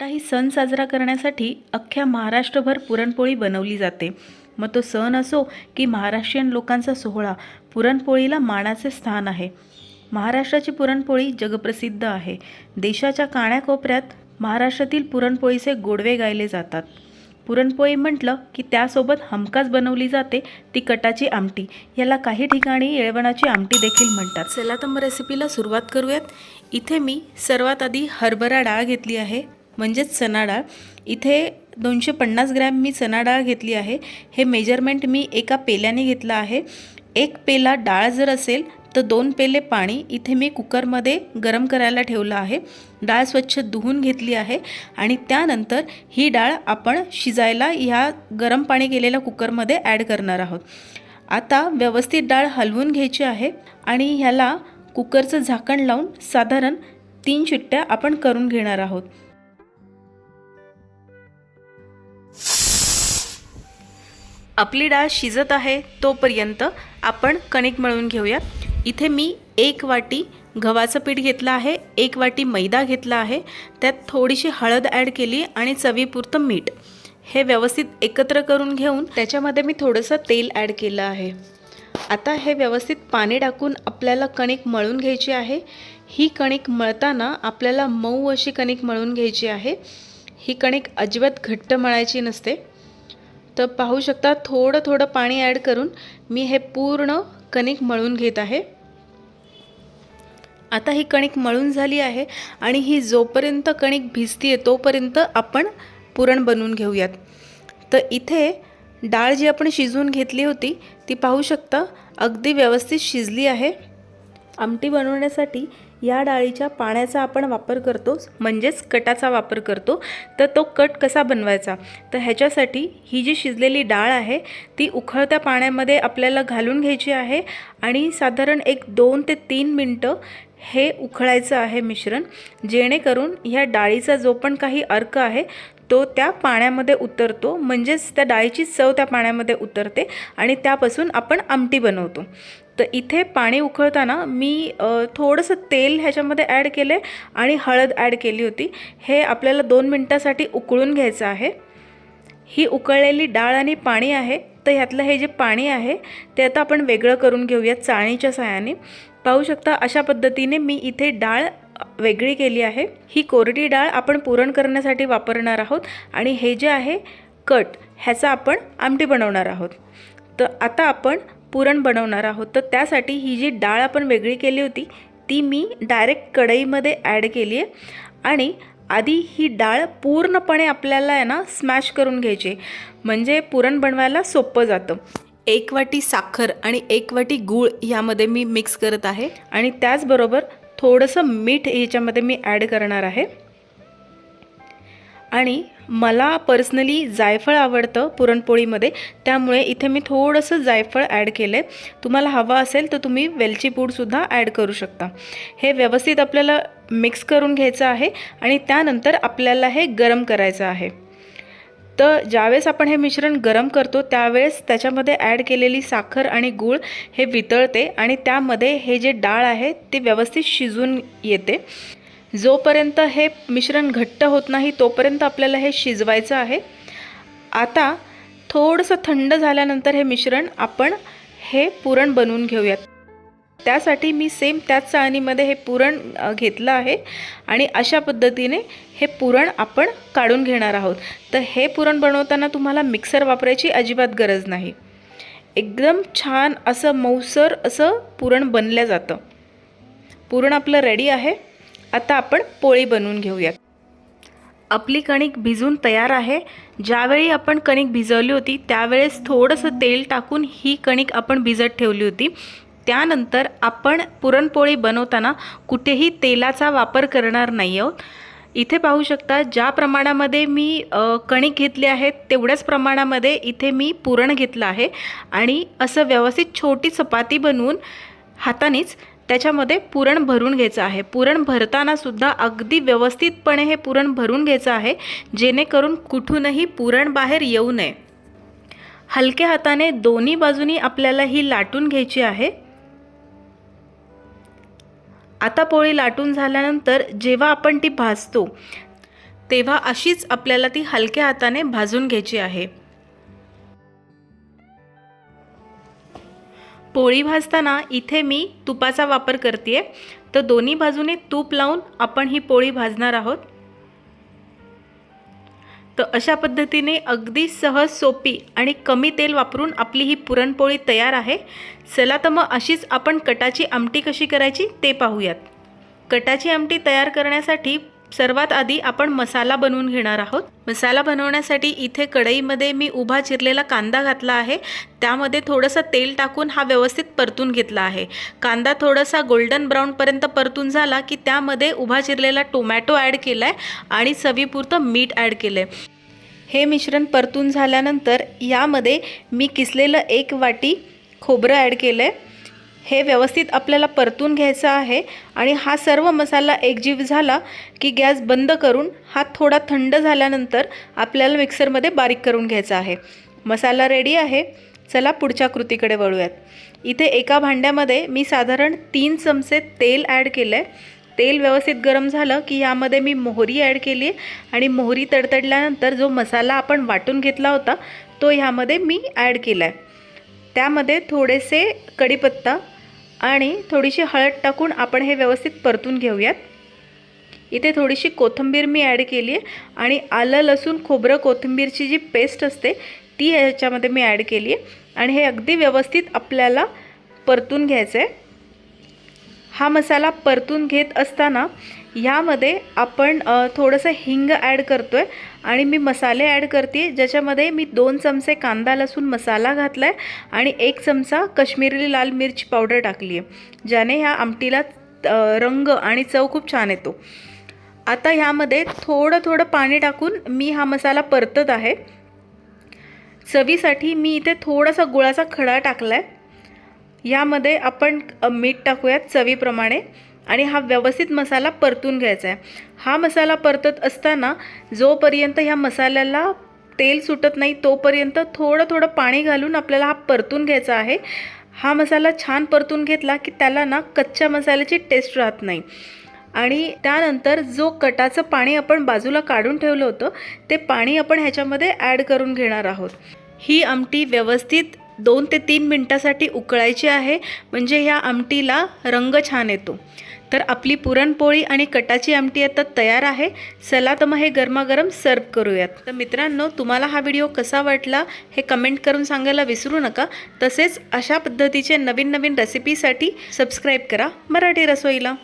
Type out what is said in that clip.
कोणताही सण साजरा करण्यासाठी अख्ख्या महाराष्ट्रभर पुरणपोळी बनवली जाते. मग तो सण असो की महाराष्ट्रीयन लोकांचा सोहळा पुरणपोळीला मानाचे स्थान आहे. महाराष्ट्राची पुरणपोळी जगप्रसिद्ध आहे. देशाच्या काण्याकोपऱ्यात महाराष्ट्रातील पुरणपोळीचे गोडवे गायले जातात. पुरणपोळी म्हटलं की त्यासोबत हमखास बनवली जाते ती कटाची आमटी. याला काही ठिकाणी येळवणाची आमटी देखील म्हणतात. चला तर मग रेसिपीला सुरुवात करूयात. इथे मी सर्वात आधी हरभरा डाळ घेतली आहे. म्हणजेच चणा डाळ. इथे दोनशे पन्नास ग्रॅम मी चणा डाळ घेतली आहे. हे मेजरमेंट मी एका पेल्याने घेतलं आहे. एक पेला डाळ जर असेल तर दोन पेले पाणी इथे मी कुकरमध्ये गरम करायला ठेवलं आहे. डाळ स्वच्छ धुवून घेतली आहे आणि त्यानंतर ही डाळ आपण शिजायला ह्या गरम पाणी केलेल्या कुकरमध्ये ॲड करणार आहोत. आता व्यवस्थित डाळ हलवून घ्यायची आहे आणि ह्याला कुकरचं झाकण लावून साधारण तीन शिट्ट्या आपण करून घेणार आहोत. आपली डाळ शिजत आहे तोपर्यंत आपण कणिक मळून घेऊया. इथे मी एक वाटी गव्हाचं पीठ घेतलं आहे एक वाटी मैदा घेतला आहे त्यात थोडीशी हळद ॲड केली आणि चवीपुरतं मीठ. हे व्यवस्थित एकत्र करून घेऊन त्याच्यामध्ये मी थोडंसं तेल ॲड केलं आहे. आता हे व्यवस्थित पाणी टाकून आपल्याला कणिक मळून घ्यायची आहे. ही कणिक मळताना आपल्याला मऊ अशी कणिक मळून घ्यायची आहे. ही कणिक अजिबात घट्ट मळायची नसते. तर पाहू शकता थोडं थोडं पाणी ॲड करून मी हे पूर्ण कणिक मळून घेत आहे. आता ही कणिक मळून झाली आहे आणि ही जोपर्यंत कणिक भिजती आहे तोपर्यंत आपण पुरण बनवून घेऊयात. तर इथे डाळ जी आपण शिजवून घेतली होती ती पाहू शकता अगदी व्यवस्थित शिजली आहे. आमटी बनवण्यासाठी या डाळीच्या पाण्याचा आपण वापर करतो म्हणजेच कटाचा वापर करतो तर तो कट कसा बनवायचा? तर ह्याच्यासाठी ही जी शिजलेली डाळ आहे ती उखळत्या पाण्यामध्ये आपल्याला घालून घ्यायची आहे आणि साधारण एक दोन ते तीन मिनटं हे उखळायचं आहे मिश्रण जेणेकरून ह्या डाळीचा जो पण काही अर्क आहे तो त्या पाण्यामध्ये उतरतो म्हणजेच त्या डाळीची चव त्या पाण्यामध्ये उतरते आणि त्यापासून आपण आमटी बनवतो. तर इथे पाणी उकळताना मी थोडंसं तेल ह्याच्यामध्ये ॲड केलं आहे आणि हळद ॲड केली होती. हे आपल्याला दोन मिनटासाठी उकळून घ्यायचं आहे. ही उकळलेली डाळ आणि पाणी आहे. तर ह्यातलं हे जे पाणी आहे ते आता आपण वेगळं करून घेऊयात चाळणीच्या साहाय्याने पाहू शकता अशा पद्धतीने मी इथे डाळ वेगळी केली आहे. ही कोरडी डाळ आपण पुरण करण्यासाठी वापरणार आहोत आणि हे जे आहे कट ह्याचा आपण आमटी बनवणार आहोत. तर आता आपण पुरण बनवणार आहोत. तर त्यासाठी ही जी डाळ आपण वेगळी केली होती ती मी डायरेक्ट कढईमध्ये ॲड केली आहे. आणि आधी ही डाळ पूर्णपणे आपल्याला आहे ना स्मॅश करून घ्यायची म्हणजे पुरण बनवायला सोपं जातं. एक वाटी साखर आणि एक वाटी गूळ ह्यामध्ये मी मिक्स करत आहे. आणि त्याचबरोबर थोडंसं मीठ याच्यामध्ये मी ॲड करणार आहे. आणि मला पर्सनली जायफळ आवडतं पुरणपोळीमध्ये त्यामुळे इथे मी थोडंसं जायफळ ॲड केलं आहे तुम्हाला हवं असेल तर तुम्ही वेलची पूडसुद्धा ॲड करू शकता. हे व्यवस्थित आपल्याला मिक्स करून घ्यायचं आहे आणि त्यानंतर आपल्याला हे गरम करायचं आहे. तर ज्यावेळेस आपण हे मिश्रण गरम करतो त्यावेळेस त्याच्यामध्ये ॲड केलेली साखर आणि गूळ हे वितळते आणि त्यामध्ये हे जे डाळ आहे ते व्यवस्थित शिजून येते. जोपर्यंत हे मिश्रण घट्ट होत नाही तोपर्यंत आपल्याला हे शिजवायचं आहे. आता थोडंसं थंड झाल्यानंतर हे मिश्रण आपण हे पुरण बनवून घेऊयात. त्यासाठी मी सेम त्याच चाळणीमध्ये हे पुरण घेतलं आहे आणि अशा पद्धतीने हे पुरण आपण काढून घेणार आहोत. तर हे पुरण बनवताना तुम्हाला मिक्सर वापरायची अजिबात गरज नाही. एकदम छान असं मऊसर असं पुरण बनलं जातं. पुरण आपलं रेडी आहे. आता आपण पोळी बनवून घेऊयात. आपली कणिक भिजून तयार आहे. ज्यावेळी आपण कणिक भिजवली होती त्यावेळेस थोडंसं तेल टाकून ही कणिक आपण भिजत ठेवली होती. त्यानंतर आपण पुरणपोळी बनवताना कुठेही तेलाचा वापर करणार नाही आहोत. इथे पाहू शकता ज्या प्रमाणामध्ये मी कणिक घेतले आहेत तेवढ्याच प्रमाणामध्ये इथे मी पुरण घेतलं आहे. आणि असं व्यवस्थित छोटी चपाती बनवून हातानेच त्याच्यामध्ये पुरण भरून घ्यायचं आहे. पुरण भरतानासुद्धा अगदी व्यवस्थितपणे हे पुरण भरून घ्यायचं आहे जेणेकरून कुठूनही पुरण बाहेर येऊ नये. हलक्या हाताने दोन्ही बाजूनी आपल्याला ही लाटून घ्यायची आहे. आता पोळी लाटून झाल्यानंतर जेव्हा आपण ती भाजतो तेव्हा अशीच आपल्याला ती हलक्या हाताने भाजून घ्यायची आहे. पोळी भाजताना इथे मी तुपाचा वापर करते तर दोन्ही बाजूने तूप लावून आपण ही पोळी भाजणार आहोत. तर अशा पद्धतीने अगदी सहज सोपी आणि कमी तेल वापरून आपली ही पुरणपोळी तयार आहे. चला तर मग अशीच आपण कटाची आमटी कशी करायची ते पाहूयात. कटाची आमटी तयार करण्यासाठी सर्वात आधी आपण मसाला बनवून घेणार आहोत. मसाला बनवण्यासाठी इथे कढईमध्ये मी उभा चिरलेला कांदा घातला आहे. त्यामध्ये थोडंसं तेल टाकून हा व्यवस्थित परतून घेतला आहे. कांदा थोडासा गोल्डन ब्राऊनपर्यंत परतून झाला की त्यामध्ये उभा चिरलेला टोमॅटो ॲड केला आहे आणि चवीपुरतं मीठ ॲड केलं आहे हे मिश्रण परतून झाल्यानंतर यामध्ये मी किसलेलं एक वाटी खोबरं ॲड केलं आहे हे व्यवस्थित आपल्याला परतून घ्यायचं आहे आणि हा सर्व मसाला एकजीव झाला की गॅस बंद करून हा थोडा थंड झाल्यानंतर आपल्याला मिक्सरमध्ये बारीक करून घ्यायचा आहे. मसाला रेडी आहे. चला पुढच्या कृतीकडे वळूयात. इथे एका भांड्यामध्ये मी साधारण तीन चमचे तेल ॲड केलं आहे तेल व्यवस्थित गरम झालं की यामध्ये मी मोहरी ॲड केली आहे आणि मोहरी तडतडल्यानंतर जो मसाला आपण वाटून घेतला होता तो ह्यामध्ये मी ॲड केला आहे त्यामध्ये थोडेसे कढीपत्ता आणि थोडीशी हळद टाकून आपण हे व्यवस्थित परतून घेऊयात. इथे थोडीशी कोथिंबीर मी ॲड केली आहे आणि आलं लसूण खोबरं कोथिंबीरची जी पेस्ट असते ती ह्याच्यामध्ये मी ॲड केली आहे. आणि हे अगदी व्यवस्थित आपल्याला परतून घ्यायचं आहे हा मसाला परतून घेत असताना ह्यामध्ये आपण थोडंसं हिंग ॲड करतो आहे आणि मी मसाले ॲड करते ज्याच्यामध्ये मी दोन चमचे कांदा लसूण मसाला घातला आहे आणि एक चमचा कश्मीरी लाल मिरची पावडर टाकली आहे ज्याने ह्या आमटीला रंग आणि चव खूप छान येतो. आता ह्यामध्ये थोडं थोडं पाणी टाकून मी हा मसाला परतत आहे. चवीसाठी मी इथे थोडासा गुळाचा खडा टाकला आहे यामध्ये आपण मीठ टाकूयात चवीप्रमाणे. आणि हा व्यवस्थित मसाला परतून घ्यायचा आहे. हा मसाला परतत असताना जोपर्यंत ह्या मसाल्याला तेल सुटत नाही तोपर्यंत थोडं थोडं पाणी घालून आपल्याला हा परतून घ्यायचा आहे. हा मसाला छान परतून घेतला की त्याला ना कच्च्या मसाल्याची टेस्ट राहत नाही. आणि त्यानंतर जो कटाचं पाणी आपण बाजूला काढून ठेवलं होतं ते पाणी आपण ह्याच्यामध्ये ॲड करून घेणार आहोत. ही आमटी व्यवस्थित दोन ते तीन मिनटासाठी उकळायची आहे. म्हणजे ह्या आमटीला रंग छान येतो. तर आपली पुरणपोळी आणि कटाची आमटी आता तयार आहे. चला तर मग हे गरमागरम सर्व करूयात. तर मित्रांनो तुम्हाला हा व्हिडिओ कसा वाटला हे कमेंट करून सांगायला विसरू नका. तसेच अशा पद्धतीचे नवीन नवीन रेसिपीसाठी सबस्क्राईब करा मराठी रसोईला.